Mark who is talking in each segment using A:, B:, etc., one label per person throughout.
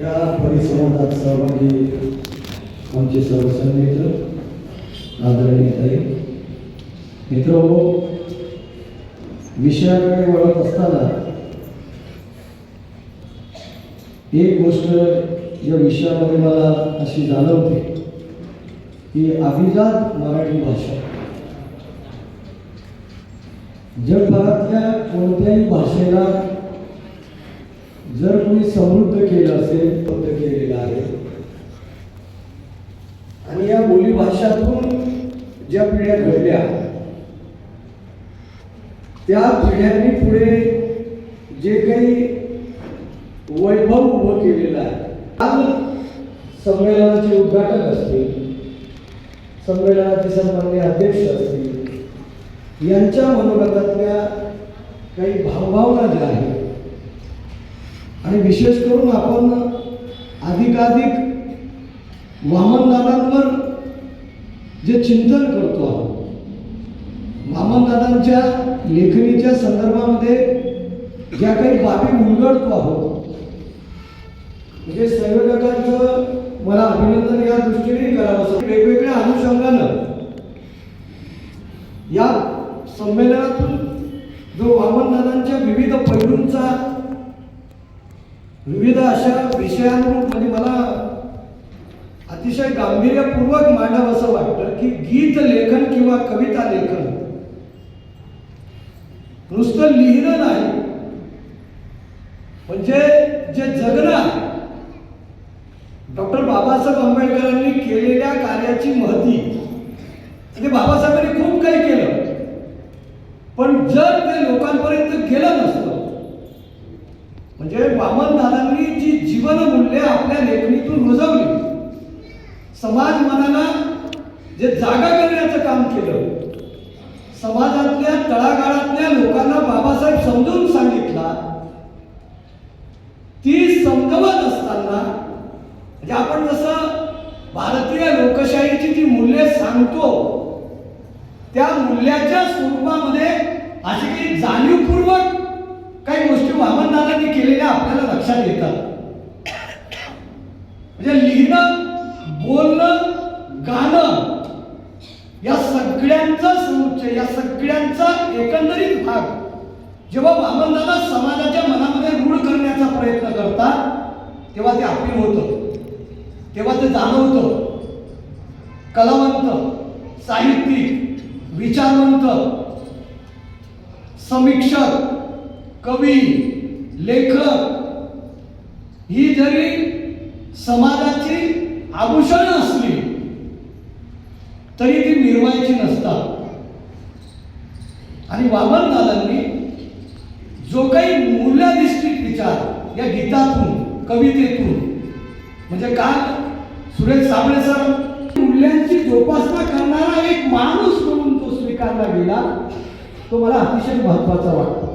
A: या परिसंवादात सहभागी आमचे सर्व मित्र आदरणीय ताई. मित्र हो, विषयाकडे वळत असताना एक गोष्ट या विषयामध्ये मला अशी जाणवते की अभिजात मराठी भाषा जगभरातल्या कोणत्याही भाषेला जर कोणी समृद्ध केलं असेल बद्ध केलेलं आहे. आणि या बोली भाषातून ज्या पिढ्या घडल्या त्या पिढ्यांनी पुढे जे काही वैभव उभं केलेलं आहे आज संमेलनाचे उद्घाटक असतील संमेलनाचे सन्मान्य अध्यक्ष असतील यांच्या मनोगतातल्या काही भावभावना ज्या आहेत आणि विशेष करून आपण अधिकाधिक वामनदादांवर जे चिंतन करतो आहोत वामनदादांच्या लेखणीच्या संदर्भामध्ये ज्या काही बाबी उलगडतो आहोत म्हणजे संयोजकांचं मला अभिनंदन या दृष्टीने करावं वेगवेगळ्या अनुषंगानं या संमेलनातून विविध अशा विषयांवर म्हणजे मला अतिशय गांभीर्यपूर्वक मांडावं असं वाटतं की गीत लेखन किंवा कविता लेखन नुसतं लिहिणं नाही. म्हणजे जे जगणं आहे डॉक्टर बाबासाहेब आंबेडकरांनी केलेल्या कार्याची महती म्हणजे बाबासाहेबांनी खूप काही केलं. पण जर ते लोकांपर्यंत गेलं नसतं म्हणजे वामन आपल्या लेखणीतून रुजवली. समाज मनाला जे जागा करण्याचं काम केलं समाजातल्या तळागाळातल्या लोकांना बाबासाहेब समजून सांगितला ती समजवत असताना म्हणजे आपण जसं भारतीय लोकशाहीची जी मूल्ये सांगतो त्या मूल्याच्या स्वरूपामध्ये अशी काही जाणीवपूर्वक काही गोष्टी वामनदादांनी केलेल्या आपल्याला लक्षात येतात. म्हणजे लिहिणं बोलणं गाणं या सगळ्यांचा समुच्चय या सगळ्यांचा एकंदरीत भाग. जेव्हा वामनदादा समाजाच्या मनामध्ये रूढ करण्याचा प्रयत्न करतात तेव्हा ते अपील होतं. तेव्हा ते जाणवतं. कलावंत साहित्यिक विचारवंत समीक्षक कवी लेखक ही जरी समाजाची आभूषण असली तरी ती मिरवायची नसतात. आणि वामनदादांनी जो काही मूल्याधिष्ठित विचार या गीतातून कवितेतून म्हणजे काल सुरेश साबळे सर मूल्यांची जोपासना करणारा एक माणूस म्हणून तो स्वीकारला गेला तो मला अतिशय महत्त्वाचा वाटतो.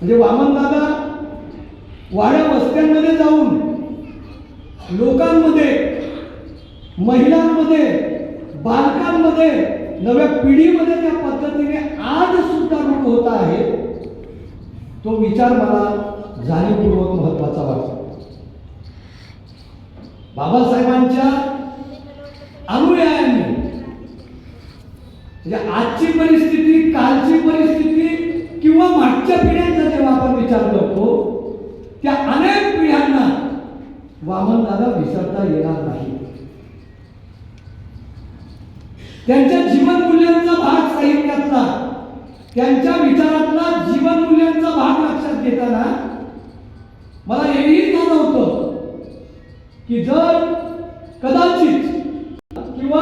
A: म्हणजे वामनदादा वाड्या वस्त्यांमध्ये जाऊन लोकांमध्ये महिलांमध्ये बालकांमध्ये नव्या पिढीमध्ये त्या पद्धतीने आज सुद्धा रूढ होत आहे. तो विचार मला जाणीवपूर्वक महत्त्वाचा वाटतो. बाबासाहेबांच्या अनुयायांनी म्हणजे आजची परिस्थिती कालची परिस्थिती किंवा मागच्या पिढ्यांचा जेव्हा आपण विचार करतो त्या अनेक पिढ्यांना वामनदादा विसरता येणार नाही. त्यांच्या जीवन मूल्यांचा भाग साहित्यातला त्यांच्या विचारातला जीवन मूल्यांचा भाग लक्षात घेताना मला हेही जाणवतं की जर कदाचित किंवा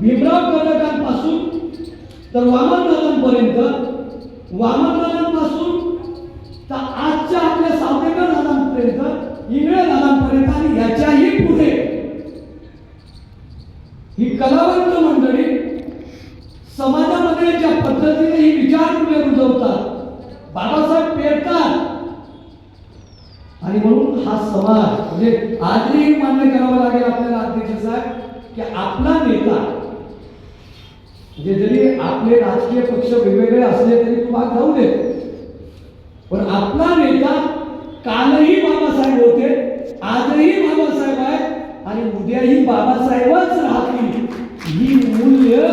A: भीमराव कर्णकांपासून तर वामनदादांपर्यंत वामनदादांपासून ही कलावंत मंडळी समाजामध्ये ज्या पद्धतीने ही विचार मुले रुजवतात बाबासाहेब पेरतात आणि म्हणून हा समाज म्हणजे आजही मान्य करावं लागेल आपल्याला अध्यक्ष साहेब की आपला नेता म्हणजे जरी आपले राजकीय पक्ष वेगवेगळे असले तरी तू भाग जाऊ दे पण आपला नेता कालही बाबासाहेब होते बाबासाहेबच राहतील ही मूल्य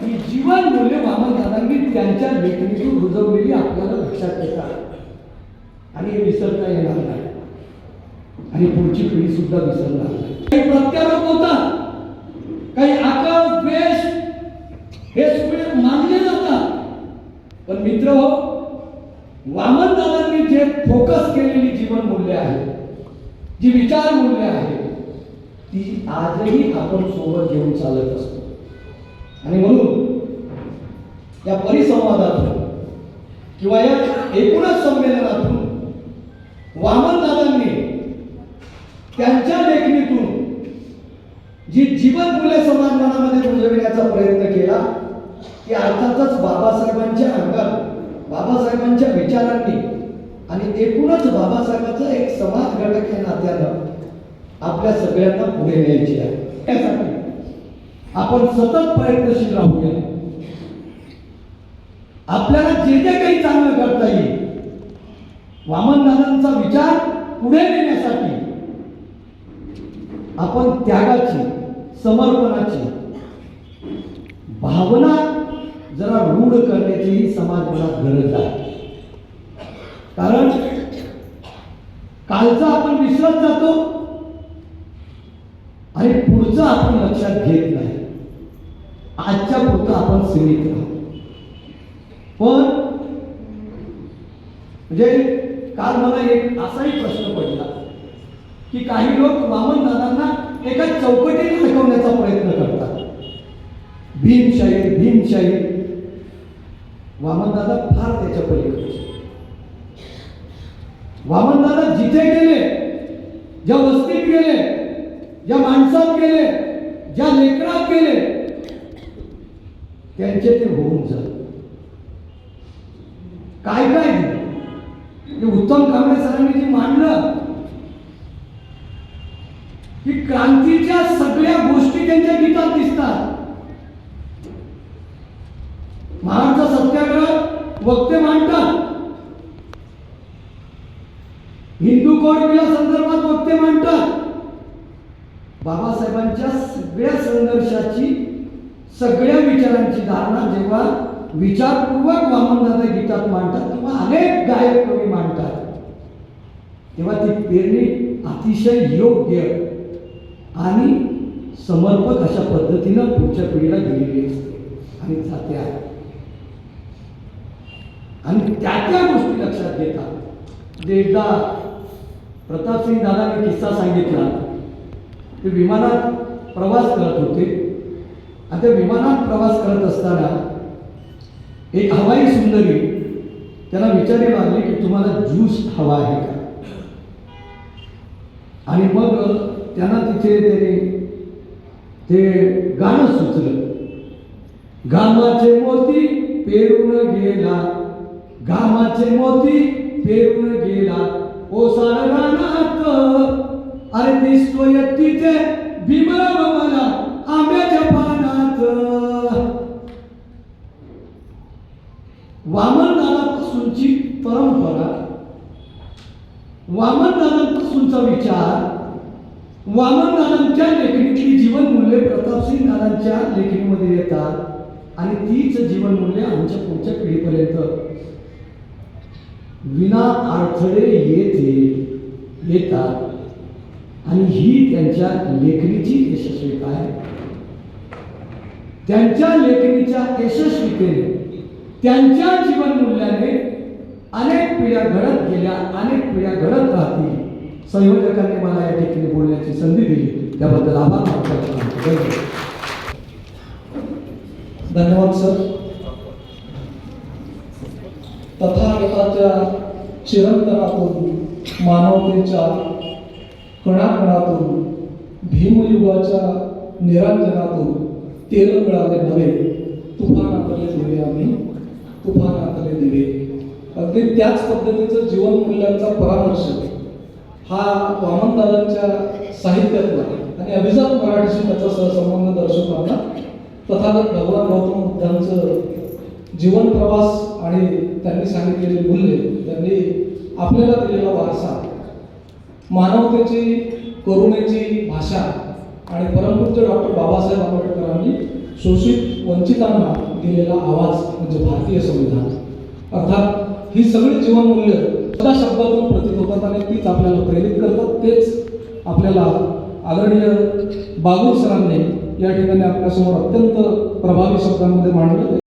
A: ही जीवन मूल्य वामनदादांनी त्यांच्या लेखणीतून रुजवलेली आपल्याला लक्षात येतात आणि हे विसरता येणार नाही. आणि पुढची पिढी सुद्धा विसरणार नाही. काही प्रत्यारोप होता काही आकाश द्वेष हे सगळे मानले जातात. पण मित्र हो वामनदादांनी जे फोकस केलेली जीवन मूल्य आहे जी विचार मूल्य आहे ती आजही आपण सोबत घेऊन चालत असतो. आणि म्हणून या परिसंवादातून किंवा या एकूणच संमेलनातून वामनदादांनी त्यांच्या लेखणीतून जी जीवन मूल्य समाज मनामध्ये रुजविण्याचा प्रयत्न केला की अर्थातच बाबासाहेबांच्या अंगात बाबासाहेबांच्या विचारांनी आणि एकूणच बाबासाहेबांचा एक समाज घटक या नात्यानं आपल्या सगळ्यांना पुढे न्यायची आहे. त्यासाठी आपण सतत प्रयत्नशील राहूया. आपल्याला जे जे काही चांगलं करता येईल वामनदादांचा विचार पुढे नेण्यासाठी आपण त्यागाची समर्पणाची भावना जरा रूढ करण्याची समाज मला गरज आहे. कारण कालचा आपण विसरत जातो आणि पुढचं आपण लक्षात घेत नाही. आजच्या पुरतं आपण सीमित राहतो पण म्हणजे काल मला एक असाही प्रश्न पडला की काही लोक वामन दादांना एका चौकटीने अडकवण्याचा प्रयत्न करतात. भीमशाही भीमशाही. वामनदादा फार त्याच्या पलीकडे वामनदादा जिथे गेले ज्या वस्तीत गेले ज्या माणसात गेले ज्या लेकरात गेले त्यांचे ते होऊन जात. काय काय उत्तम कांबळे सरांनी जे मांडलं की क्रांतीच्या सगळ्या गोष्टी त्यांच्या गीतात दिसतात. महाराष्ट्र सत्याग्रह वक्ते मांडतात. हिंदू कोड संदर्भात वक्ते मांडतात. बाबासाहेबांच्या सगळ्या संघर्षाची सगळ्या विचारांची धारणा जेव्हा विचारपूर्वक वामनदादा गीतात मांडतात तेव्हा अनेक गायक कवी मांडतात. तेव्हा ती पेरणी अतिशय योग्य आणि समर्पक अशा पद्धतीनं पुढच्या पिढीला गेलेली असते आणि जाते आहे. आणि त्या त्या गोष्टी लक्षात घेतात एकदा प्रतापसिंग दादांनी किस्सा सांगितला. ते विमानात प्रवास करत होते. आणि त्या विमानात प्रवास करत असताना एक हवाई सुंदरी त्याला विचारू लागली की तुम्हाला ज्यूस हवा आहे का? आणि मग त्यांना तिथे त्याने ते गाणं सुचलं. घामाचे मोती पेरून गेला. घामाचे मोती पेरून गेला. ओसा रानात अरे दिसतोय तिथे भीमराव मला आंब्याच्या पानात. वामनदानापासूनची परंपरा वामन दादापासूनचा विचार वामन दादांच्या लेखणीतली जीवनमूल्ये प्रतापसिंग दादांच्या लेखणीमध्ये येतात आणि तीच जीवन मूल्य आमच्या पुढच्या पिढीपर्यंत. विना अडथळे येते येतात. आणि ही त्यांच्या लेखणीची यशस्वीता आहे. त्यांच्या लेखणीच्या यशस्वीतेने त्यांच्या जीवन मूल्याने अनेक पिढ्या घडत गेल्या अनेक पिढ्या घडत राहतील. संयोजकांनी मला या ठिकाणी बोलण्याची संधी दिली. त्याबद्दल आभार धन्यवाद.
B: धन्यवाद सर. तथागताच्या चिरंतनातून मानवतेच्या कणाकणातून भीमयुगाच्या निरांजनातून तेल मिळाले नव्हे. तुफानातले दिवे आम्ही तुफान आतले दिवे. अगदी त्याच पद्धतीचं जीवन मूल्यांचा परामर्श. हा वामनदादांच्या साहित्यातला आणि अभिजात मराठीशी त्याचा सहसंबंध दर्शवताना तथागत भगवान गौतम बुद्धांचं जीवन प्रवास आणि त्यांनी सांगितलेली मूल्य त्यांनी आपल्याला दिलेला वारसा मानवतेची करुणेची भाषा आणि परमपूज्य डॉक्टर बाबासाहेब आंबेडकरांनी शोषित वंचितांना दिलेला आवाज म्हणजे भारतीय संविधान. अर्थात ही सगळी जीवनमूल्य सदा शब्दातून प्रतीत होतात आणि तीच आपल्याला प्रेरित करतात तेच आपल्याला आदरणीय बागुल सरांनी या ठिकाणी आपल्यासमोर अत्यंत प्रभावी शब्दांमध्ये मांडलं.